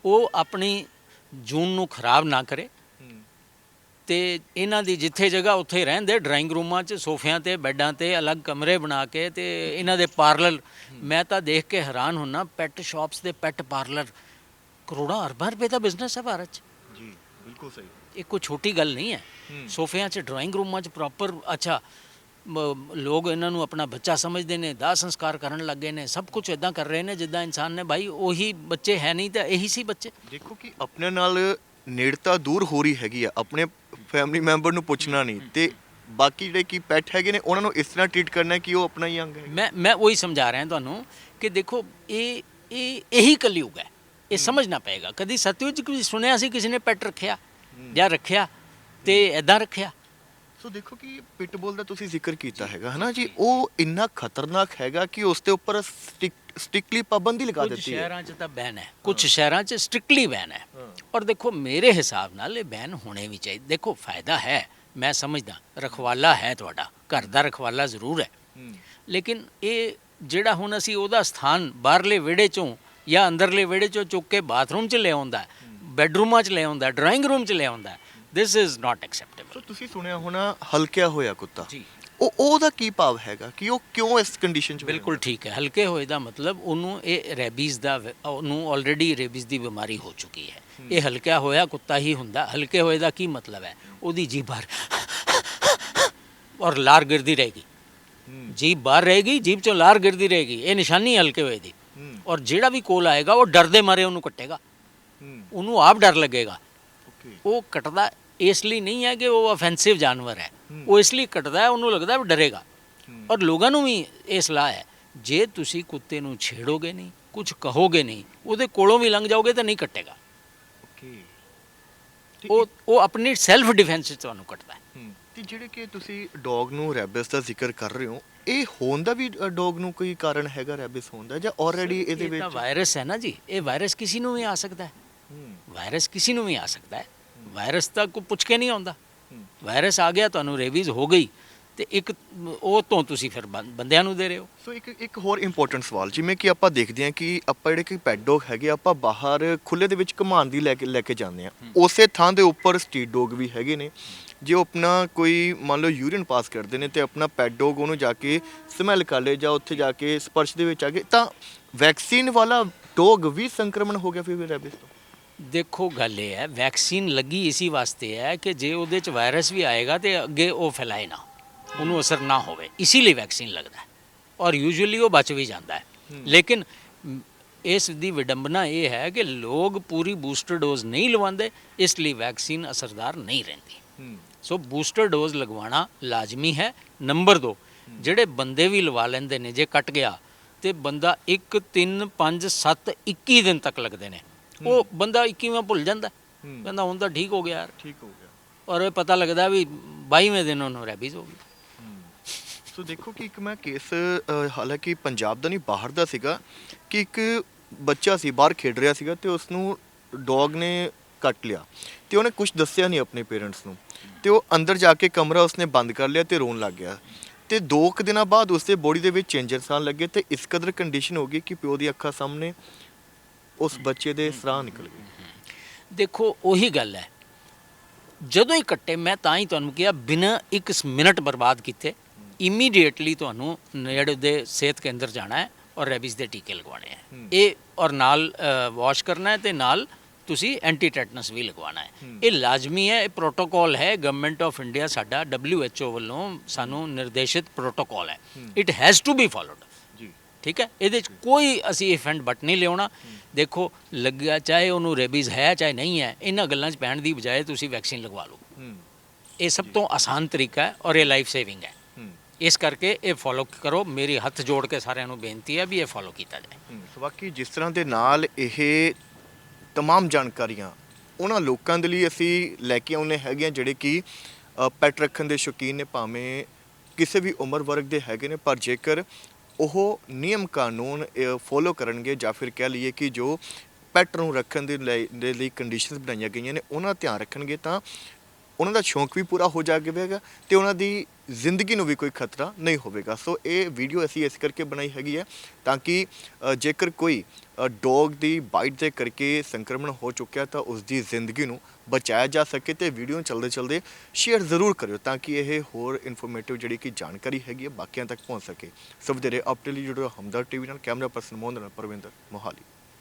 ਉਹ ਆਪਣੀ ਜੂਨ ਨੂੰ ਖਰਾਬ ਨਾ ਕਰੇ। ਤੇ ਇਹਨਾਂ ਦੀ ਜਿੱਥੇ ਜਗ੍ਹਾ ਉੱਥੇ ਰਹਿੰਦੇ ਡਰਾਇੰਗ ਰੂਮਾਂ 'ਚ ਸੋਫਿਆਂ ਤੇ ਬੈੱਡਾਂ ਤੇ ਅਲੱਗ ਕਮਰੇ ਬਣਾ ਕੇ ਤੇ ਇਹਨਾਂ ਦੇ ਪਾਰਲਰ। ਮੈਂ ਤਾਂ ਦੇਖ ਕੇ ਹੈਰਾਨ ਹੁੰਨਾ ਪੈਟ ਸ਼ਾਪਸ ਦੇ ਪੈਟ ਪਾਰਲਰ ਕਰੋੜਾਂ ਅਰਬਾਂ ਰੁਪਏ ਦਾ ਬਿਜ਼ਨਸ ਹੈ ਭਾਰਤ 'ਚ। ਜੀ ਬਿਲਕੁਲ ਸਹੀ। ਇਹ ਕੋਈ ਛੋਟੀ ਗੱਲ ਨਹੀਂ ਹੈ। ਸੋਫਿਆਂ 'ਚ ਡਰਾਇੰਗ ਰੂਮਾਂ 'ਚ ਪ੍ਰੋਪਰ ਅੱਛਾ ਲੋਕ ਇਹਨਾਂ ਨੂੰ ਆਪਣਾ ਬੱਚਾ ਸਮਝਦੇ ਨੇ ਦਾਹ ਸੰਸਕਾਰ ਕਰਨ ਲੱਗੇ ਨੇ ਸਭ ਕੁਝ ਇਦਾਂ ਕਰ ਰਹੇ ਨੇ ਜਿੱਦਾਂ ਇਨਸਾਨ ਨੇ ਭਾਈ ਉਹੀ ਬੱਚੇ ਹੈ ਨਹੀਂ ਤਾਂ ਇਹੀ ਸੀ ਬੱਚੇ। ਦੇਖੋ ਕਿ ਆਪਣੇ ਨਾਲ ਨੇੜਤਾ ਦੂਰ ਹੋ ਰਹੀ ਹੈਗੀ ਆ ਆਪਣੇ ਫੈਮਿਲੀ ਮੈਂਬਰ ਨੂੰ ਪੁੱਛਣਾ ਨਹੀਂ ਤੇ ਬਾਕੀ ਜਿਹੜੇ ਕੀ ਪੈਟ ਹੈਗੇ ਨੇ ਉਹਨਾਂ ਨੂੰ ਇਸ ਤਰ੍ਹਾਂ ਟ੍ਰੀਟ ਕਰਨਾ ਕਿ ਉਹ ਆਪਣਾ ਹੀ ਅੰਗ ਹੈ ਮੈਂ ਮੈਂ ਉਹੀ ਸਮਝਾ ਰਿਹਾ ਤੁਹਾਨੂੰ ਕਿ ਦੇਖੋ ਇਹ ਇਹ ਇਹੀ ਕਲਯੁਗ ਹੈ। ਇਹ ਸਮਝਣਾ ਪਏਗਾ। ਕਦੀ ਸਤਿਯੁਗ ਚ ਵੀ ਸੁਣਿਆ ਸੀ ਕਿਸੇ ਨੇ ਪੈਟ ਰੱਖਿਆ ਜਾਂ ਰੱਖਿਆ ਤੇ ਐਦਾਂ ਰੱਖਿਆ? ਸੋ ਦੇਖੋ ਕਿ ਪਿਟਬੁਲ ਦਾ ਤੁਸੀਂ ਜ਼ਿਕਰ ਕੀਤਾ ਹੈਗਾ ਹਨਾ ਜੀ? ਉਹ ਇੰਨਾ ਖਤਰਨਾਕ ਹੈਗਾ ਕਿ ਉਸ ਦੇ ਉੱਪਰ ਸਟ੍ਰਿਕਟਲੀ ਪਾਬੰਦੀ ਲਗਾ ਕੁਝ ਦਿੱਤੀ ਹੈ। ਸ਼ਹਿਰਾਂ 'ਚ ਤਾਂ ਬੈਨ ਹੈ। ਕੁਝ ਸ਼ਹਿਰਾਂ 'ਚ ਸਟ੍ਰਿਕਟਲੀ ਬੈਨ ਹੈ। ਔਰ ਦੇਖੋ ਮੇਰੇ ਹਿਸਾਬ ਨਾਲ ਇਹ ਬੈਨ ਹੋਣੇ ਵੀ ਚਾਹੀਦੇ ਦੇਖੋ ਫਾਇਦਾ ਹੈ ਮੈਂ ਸਮਝਦਾ। ਰਖਵਾਲਾ ਹੈ ਤੁਹਾਡਾ। ਘਰ ਦਾ ਰਖਵਾਲਾ ਜ਼ਰੂਰ ਹੈ। ਲੇਕਿਨ ਇਹ ਜਿਹੜਾ ਹੁਣ ਅਸੀਂ ਉਹਦਾ ਸਥਾਨ ਬਾਹਰਲੇ ਵਿਹੜੇ ਚੋਂ ਜਾਂ ਅੰਦਰਲੇ ਵਿਹੜੇ ਚੋਂ ਚੁੱਕ ਕੇ ਬਾਥਰੂਮ 'ਚ ਲੈ ਆਉਂਦਾ ਬੈੱਡਰੂਮਾਂ 'ਚ ਲੈ ਆਉਂਦਾ ਡਰਾਇੰਗ ਰੂਮ 'ਚ ਲੈ ਆਉਂਦਾ ਦਿਸ ਇਜ਼ ਨਾਟ ਐਕਸੈਪਟੇਬਲ ਸੋ ਤੁਸੀਂ ਸੁਣਿਆ ਹੋਣਾ ਹਲਕਿਆ ਹੋਇਆ ਕੁੱਤਾ। ਜੀ। ਉਹ ਉਹਦਾ ਕੀ ਭਾਵ ਹੈਗਾ ਕਿ ਉਹ ਕਿਉਂ ਇਸ ਕੰਡੀਸ਼ਨ 'ਚ ਹੋਇਆ? ਬਿਲਕੁਲ ਠੀਕ ਹੈ। ਹਲਕੇ ਹੋਏ ਦਾ ਮਤਲਬ ਉਹਨੂੰ ਇਹ ਰੈਬੀਜ਼ ਦਾ ਵ- ਉਹਨੂੰ ਆਲਰੇਡੀ ਰੈਬੀਜ਼ ਦੀ ਬਿਮਾਰੀ ਹੋ ਚੁੱਕੀ ਹੈ। ਇਹ ਹਲਕਿਆ ਹੋਇਆ ਕੁੱਤਾ ਹੀ ਹੁੰਦਾ। ਹਲਕੇ ਹੋਏ ਦਾ ਕੀ ਮਤਲਬ ਹੈ? ਉਹਦੀ ਜੀਭ ਬਾਹਰ ਔਰ ਲਾਰ ਗਿਰਦੀ ਰਹੇਗੀ। ਹੂੰ। ਜੀਭ ਬਾਹਰ ਰਹੇਗੀ ਜੀਭ ਚੋਂ ਲਾਰ ਗਿਰਦੀ ਰਹੇਗੀ। ਇਹ ਨਿਸ਼ਾਨੀ ਹਲਕੇ ਹੋਏ ਦੀ। ਹੂੰ। ਔਰ ਜਿਹੜਾ ਵੀ ਕੋਲ ਆਏਗਾ ਉਹ ਡਰਦੇ ਮਾਰੇ ਉਹਨੂੰ ਕੱਟੇਗਾ। ਹੂੰ। ਉਹਨੂੰ ਆਪ ਡਰ ਲੱਗੇਗਾ। ਉਹ ਕੱਟਦਾ ਇਸ ਲਈ ਨਹੀਂ ਹੈ ਕਿ ਉਹ ਅਫੈਂਸਿਵ ਜਾਨਵਰ ਹੈ। ਉਹ ਇਸ ਲਈ ਕੱਟਦਾ ਹੈ ਉਹਨੂੰ ਲੱਗਦਾ ਵੀ ਡਰੇਗਾ। ਔਰ ਲੋਕਾਂ ਨੂੰ ਵੀ ਇਹ ਸਲਾਹ ਹੈ ਜੇ ਤੁਸੀਂ ਕੁੱਤੇ ਨੂੰ ਛੇੜੋਗੇ ਨਹੀਂ ਕੁਝ ਕਹੋਗੇ ਨਹੀਂ ਉਹਦੇ ਕੋਲੋਂ ਵੀ ਲੰਘ ਜਾਓਗੇ ਤਾਂ ਨਹੀਂ ਕੱਟੇਗਾ ਉਹ ਉਹ ਆਪਣੀ ਸੈਲਫ ਡਿਫੈਂਸ ਤੁਹਾਨੂੰ ਕੱਟਦਾ ਹੈ। ਤੇ ਜਿਹੜੇ ਕਿ ਤੁਸੀਂ ਡੌਗ ਨੂੰ ਰੈਬਿਸ ਦਾ ਜ਼ਿਕਰ ਕਰ ਰਹੇ ਹੋ ਇਹ ਹੋਣ ਦਾ ਵੀ ਡੌਗ ਨੂੰ ਕੋਈ ਕਾਰਨ ਹੈਗਾ ਰੈਬਿਸ ਹੋਣ ਦਾ ਜਾਂ ਆਲਰੇਡੀ ਇਹਦੇ ਇਹ ਤਾਂ ਵਿੱਚ ਵਾਇਰਸ ਹੈ ਨਾ ਜੀ ਇਹ ਵਾਇਰਸ ਕਿਸੇ ਨੂੰ ਵੀ ਆ ਸਕਦਾ ਹੂੰ। ਵਾਇਰਸ ਕਿਸੇ ਨੂੰ ਵੀ ਆ ਸਕਦਾ ਹੈ ਵਾਇਰਸ ਤਾਂ ਕੋਈ ਪੁੱਛ ਕੇ ਨਹੀਂ ਆਉਂਦਾ। ਵਾਇਰਸ ਆ ਗਿਆ ਤੁਹਾਨੂੰ ਰੇਬੀਜ਼ ਹੋ ਗਈ ਤੇ ਇੱਕ ਉਹ ਤੋਂ ਤੁਸੀਂ ਫਿਰ ਬੰਦਿਆਂ ਨੂੰ ਦੇ ਰਹੇ ਹੋ। ਸੋ ਇੱਕ ਇੱਕ ਹੋਰ ਇੰਪੋਰਟੈਂਟ ਸਵਾਲ ਜਿਵੇਂ ਕਿ ਆਪਾਂ ਦੇਖਦੇ ਹਾਂ ਕਿ ਆਪਾਂ ਜਿਹੜੇ ਕਿ ਪੈਟ ਡੌਗ ਹੈਗੇ ਆਪਾਂ ਬਾਹਰ ਖੁੱਲੇ ਦੇ ਵਿੱਚ ਘੁਮਾਉਣ ਦੀ ਲੈ ਕੇ ਲੈ ਕੇ ਜਾਂਦੇ ਆ ਉਸੇ ਥਾਂ ਦੇ ਉੱਪਰ ਸਟਰੀਟ ਡੌਗ ਵੀ ਹੈਗੇ ਨੇ। ਜੇ ਉਹ ਆਪਣਾ ਕੋਈ ਮੰਨ ਲਓ ਯੂਰੀਨ ਪਾਸ ਕਰਦੇ ਨੇ ਤੇ ਆਪਣਾ ਪੈਟ ਡੌਗ ਉਹਨੂੰ ਜਾ ਕੇ ਸਮੈਲ ਕਰ ਲੇ ਜਾਂ ਉੱਥੇ ਜਾ ਕੇ ਸਪਰਸ਼ ਦੇ ਵਿੱਚ ਆ ਗਏ ਤਾਂ ਵੈਕਸੀਨ ਵਾਲਾ ਡੌਗ ਵੀ ਸੰਕਰਮਣ ਹੋ ਗਿਆ ਫਿਰ ਰੈਬਿਸ ਤੋਂ। ਦੇਖੋ ਗੱਲ ਇਹ ਹੈ ਵੈਕਸੀਨ ਲੱਗੀ ਇਸੀ ਵਾਸਤੇ ਹੈ ਕਿ ਜੇ ਉਹਦੇ ਚ ਵਾਇਰਸ ਵੀ ਆਏਗਾ ਤੇ ਅੱਗੇ ਉਹ ਫੈਲਾਏ ਨਾ ਉਹਨੂੰ ਅਸਰ ਨਾ ਹੋਵੇ ਇਸੇ ਲਈ ਵੈਕਸੀਨ ਲੱਗਦਾ ਹੈ ਔਰ ਯੂਜੂਅਲੀ ਉਹ ਬਚ ਵੀ ਜਾਂਦਾ ਹੈ। ਲੇਕਿਨ ਇਸ ਦੀ ਵਿਡੰਬਨਾ ਇਹ ਹੈ ਕਿ ਲੋਕ ਪੂਰੀ ਬੂਸਟਰ ਡੋਜ਼ ਨਹੀਂ ਲਵਾਉਂਦੇ ਇਸ ਲਈ ਵੈਕਸੀਨ ਅਸਰਦਾਰ ਨਹੀਂ ਰਹਿੰਦੀ। ਸੋ ਬੂਸਟਰ ਡੋਜ਼ ਲਗਵਾਉਣਾ ਲਾਜ਼ਮੀ ਹੈ। ਨੰਬਰ 2 ਜਿਹੜੇ ਬੰਦੇ ਵੀ ਲਵਾ ਲੈਂਦੇ ਨੇ ਜੇ ਕੱਟ ਗਿਆ ਤੇ ਬੰਦਾ 1 3 5 7 21 ਦਿਨ ਤੱਕ ਲੱਗਦੇ ਨੇ। ਉਹ ਬੰਦਾ 21ਵਾਂ ਭੁੱਲ ਜਾਂਦਾ। ਕਹਿੰਦਾ ਹੁਣ ਤਾਂ ਠੀਕ ਹੋ ਗਿਆ ਯਾਰ। ਠੀਕ ਹੋ ਗਿਆ। ਔਰ ਇਹ ਪਤਾ ਲੱਗਦਾ ਵੀ 22ਵੇਂ ਦਿਨ ਉਹਨੂੰ ਰੈਬੀਜ਼ ਹੋ ਗਈ। ਸੋ ਦੇਖੋ ਕਿ ਇੱਕ ਮੈਂ ਕੇਸ ਹਾਲਾਂਕਿ ਪੰਜਾਬ ਦਾ ਨਹੀਂ ਬਾਹਰ ਦਾ ਸੀਗਾ ਕਿ ਇੱਕ ਬੱਚਾ ਸੀ ਬਾਹਰ ਖੇਡ ਰਿਹਾ ਸੀਗਾ ਤੇ ਉਸ ਨੂੰ ਡੌਗ ਨੇ ਕੱਟ ਲਿਆ। ਤੇ ਉਹਨੇ ਕੁਝ ਦੱਸਿਆ ਨਹੀਂ ਆਪਣੇ ਪੇਰੈਂਟਸ ਨੂੰ। ਤੇ ਉਹ ਅੰਦਰ ਜਾ ਕੇ ਕਮਰਾ ਉਸਨੇ ਬੰਦ ਕਰ ਲਿਆ ਤੇ ਰੋਣ ਲੱਗ ਗਿਆ। ਤੇ ਦੋ ਕੁ ਦਿਨਾਂ ਬਾਅਦ ਉਸਦੇ ਬੋਡੀ ਦੇ ਵਿੱਚ ਚੇਂਜਰਸ ਆਉਣ ਲੱਗੇ ਤੇ ਇਸ ਕਦਰ ਕੰਡੀਸ਼ਨ ਹੋ ਗਈ ਕਿ ਪਿਓ ਦੀ ਅੱਖਾਂ ਸਾਹਮਣੇ ਉਸ ਬੱਚੇ ਦੇ ਸਰਾਹ ਨਿਕਲ ਗਏ ਦੇਖੋ ਉਹੀ ਗੱਲ ਹੈ ਜਦੋਂ ਹੀ ਕੱਟੇ ਮੈਂ ਤਾਂ ਹੀ ਤੁਹਾਨੂੰ ਕਿਹਾ ਬਿਨਾਂ ਇੱਕ ਮਿੰਟ ਬਰਬਾਦ ਕੀਤੇ ਇਮੀਡੀਏਟਲੀ ਤੁਹਾਨੂੰ ਨੇੜੇ ਦੇ ਸਿਹਤ ਕੇਂਦਰ ਜਾਣਾ ਹੈ ਔਰ ਰੈਬੀਜ਼ ਦੇ ਟੀਕੇ ਲਗਵਾਉਣੇ ਹੈ। ਇਹ ਔਰ ਨਾਲ ਵਾਸ਼ ਕਰਨਾ ਹੈ ਤੇ ਨਾਲ ਤੁਸੀਂ ਐਂਟੀ ਟੈਟਨਸ ਵੀ ਲਗਵਾਉਣਾ ਹੈ। ਇਹ ਲਾਜ਼ਮੀ ਹੈ ਇਹ ਪ੍ਰੋਟੋਕਾਲ ਹੈ ਗਵਰਨਮੈਂਟ ਆਫ ਇੰਡੀਆ ਸਾਡਾ WHO ਵੱਲੋਂ ਸਾਨੂੰ ਨਿਰਦੇਸ਼ਿਤ ਪ੍ਰੋਟੋਕਾਲ ਹੈ। It has to be followed ਠੀਕ ਹੈ ਇਹਦੇ ਚ ਕੋਈ ਅਸੀਂ ਇਫੈਂਟ ਬਟ ਨਹੀਂ ਲਿਆਉਣਾ ਦੇਖੋ ਲੱਗਿਆ ਚਾਹੇ ਉਹਨੂੰ ਰੇਬੀਜ਼ ਹੈ ਚਾਹੇ ਨਹੀਂ ਹੈ ਇਹਨਾਂ ਗੱਲਾਂ 'ਚ ਪੈਣ ਦੀ ਬਜਾਏ ਤੁਸੀਂ ਵੈਕਸੀਨ ਲਗਵਾ ਲਓ ਹੂੰ ਇਹ ਸਭ ਤੋਂ ਆਸਾਨ ਤਰੀਕਾ ਹੈ ਔਰ ਇਹ ਲਾਈਫ ਸੇਵਿੰਗ ਹੈ ਹੂੰ ਇਸ ਕਰਕੇ ਇਹ ਫੋਲੋ ਕਰੋ ਮੇਰੀ ਹੱਥ ਜੋੜ ਕੇ ਸਾਰਿਆਂ ਨੂੰ ਬੇਨਤੀ ਹੈ ਵੀ ਇਹ ਫੋਲੋ ਕੀਤਾ ਜਾਏ ਹਮ, ਸੋ ਬਾਕੀ ਜਿਸ ਤਰ੍ਹਾਂ ਦੇ ਨਾਲ ਇਹ तमाम ਜਾਣਕਾਰੀਆਂ ਉਹਨਾਂ ਲੋਕਾਂ ਦੇ ਲਈ ਅਸੀਂ ਲੈ ਕੇ ਆਉਨੇ ਹੈਗੇ ਆ ਜਿਹੜੇ ਕਿ ਅ, ਪੈਟ ਰੱਖਣ ਦੇ ਸ਼ੌਕੀਨ ਨੇ ਭਾਵੇਂ ਕਿਸੇ ਵੀ ਉਮਰ ਵਰਗ ਦੇ ਹੈਗੇ ਨੇ ਪਰ ਜੇਕਰ ਉਹ ਨਿਯਮ ਕਾਨੂੰਨ ਫੋਲੋ ਕਰਨਗੇ ਜਾਂ ਫਿਰ ਕਹਿ ਲਈਏ ਕਿ ਜੋ ਪੈਟ ਨੂੰ ਰੱਖਣ ਦੇ ਲਈ ਦੇ ਲਈ ਕੰਡੀਸ਼ਨਸ ਬਣਾਈਆਂ ਗਈਆਂ ਨੇ, ਉਹਨਾਂ ਦਾ ਧਿਆਨ ਰੱਖਣਗੇ ਤਾਂ ਉਹਨਾਂ ਦਾ ਸ਼ੌਂਕ ਵੀ ਪੂਰਾ ਹੋ ਜਾਵੇਗਾ ਤੇ ਉਹਨਾਂ ਦੀ ਜ਼ਿੰਦਗੀ ਨੂੰ ਵੀ ਕੋਈ ਖਤਰਾ ਨਹੀਂ ਹੋਵੇਗਾ। ਸੋ ਇਹ ਵੀਡੀਓ ਅਸੀਂ ਇਸ ਕਰਕੇ ਬਣਾਈ ਹੈਗੀ ਹੈ ਤਾਂ ਕਿ ਜੇਕਰ ਕੋਈ ਡੌਗ ਦੀ ਬਾਈਟ ਦੇ ਕਰਕੇ ਸੰਕਰਮਣ ਹੋ ਚੁੱਕਿਆ ਤਾਂ ਉਸ ਦੀ ਜ਼ਿੰਦਗੀ ਨੂੰ ਬਚਾਇਆ ਜਾ ਸਕੇ ਤੇ ਵੀਡੀਓ ਨੂੰ ਚਲਦੇ ਚਲਦੇ ਸ਼ੇਅਰ ਜ਼ਰੂਰ ਕਰਿਓ ਤਾਂ ਕਿ ਇਹ ਹੋਰ ਇਨਫੋਰਮੇਟਿਵ ਜਿਹੜੀ ਕਿ ਜਾਣਕਾਰੀ ਹੈਗੀ ਹੈ ਬਾਕੀਆਂ ਤੱਕ ਪਹੁੰਚ ਸਕੇ। ਸਭ ਦੇ ਅਪਡੇਟ ਲਈ ਜੁੜੋ ਹਮਦਰ ਟੀਵੀ ਨਾਲ, ਕੈਮਰਾ ਪਰਸਨ ਮੋਹਨ ਨਾਲ ਪਰਵਿੰਦਰ ਮੋਹਾਲੀ।